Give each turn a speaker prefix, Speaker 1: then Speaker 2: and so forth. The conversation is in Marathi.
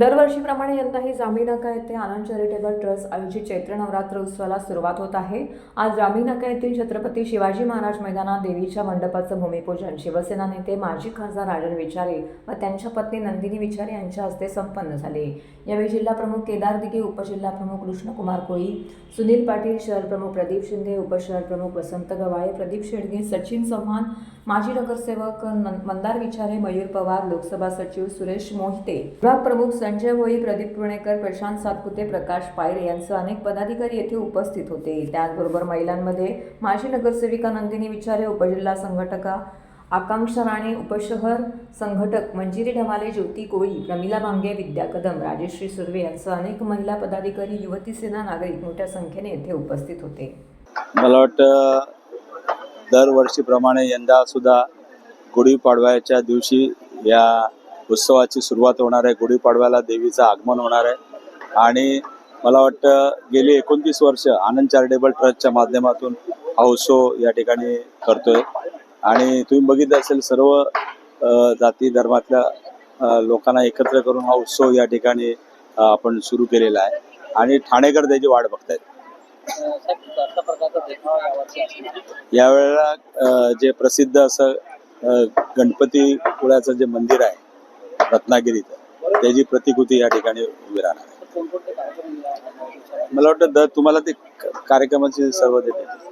Speaker 1: दरवर्षीप्रमाणे यंदाही जामीनाका येथे आनंद चॅरिटेबल ट्रस्ट आयोजित चैत्र नवरात्र उत्सवाला सुरुवात होत आहे. आज जामीनाका येथील छत्रपती शिवाजी महाराज मैदानात देवीच्या मंडपाचं भूमिपूजन. शिवसेना नेते माजी खासदार राजन विचारे व त्यांच्या पत्नी नंदिनी विचारे यांच्या हस्ते संपन्न झाले. यावेळी जिल्हाप्रमुख केदार दिघे उपजिल्हाप्रमुख कृष्णकुमार कोळी सुनील पाटील शहर प्रमुख प्रदीप शिंदे उपशहर प्रमुख वसंत गवाळे प्रदीप शेडगे सचिन चव्हाण माजी नगरसेवक न- मंदार विचारे मयूर पवार लोकसभा सचिव सुरेश मोहिते विभाग प्रमुख संजय भोई प्रदीप पुणेकर प्रशांत सातपुते प्रकाश पायरे यांसह अनेक पदाधिकारी येथे उपस्थित होते. त्याचबरोबर महिलांमध्ये माजी नगरसेविका नंदिनी विचारे उपजिल्हा संघटका आकांक्षा राणे उपशहर संघटक मंजिरी ढमाले ज्योती कोळी प्रमिला भांगे विद्या कदम राजेश्री सुर्वे यांसह अनेक महिला पदाधिकारी युवती सेना नागरिक मोठ्या संख्येने येथे उपस्थित होते.
Speaker 2: मला वाटतं दरवर्षीप्रमाणे यंदा सुद्धा गुढीपाडव्याच्या दिवशी या उत्सवाची सुरुवात होणार आहे. गुढीपाडव्याला देवीचं आगमन होणार आहे. आणि मला वाटतं गेली एकोणतीस वर्ष आनंद चॅरिटेबल ट्रस्टच्या माध्यमातून हा उत्सव या ठिकाणी करतोय. आणि तुम्ही बघितलं असेल सर्व जाती धर्मातल्या लोकांना एकत्र करून हा उत्सव या ठिकाणी आपण सुरू केलेला आहे. आणि ठाणेकर त्याची वाट बघतायत. यावेळेला जे प्रसिद्ध असं गणपती पुळ्याचं जे मंदिर आहे रत्नागिरीचं त्याची प्रतिकृती या ठिकाणी उभी राहणार आहे मला वाटतं तुम्हाला ते कार्यक्रमाचे सर्व देते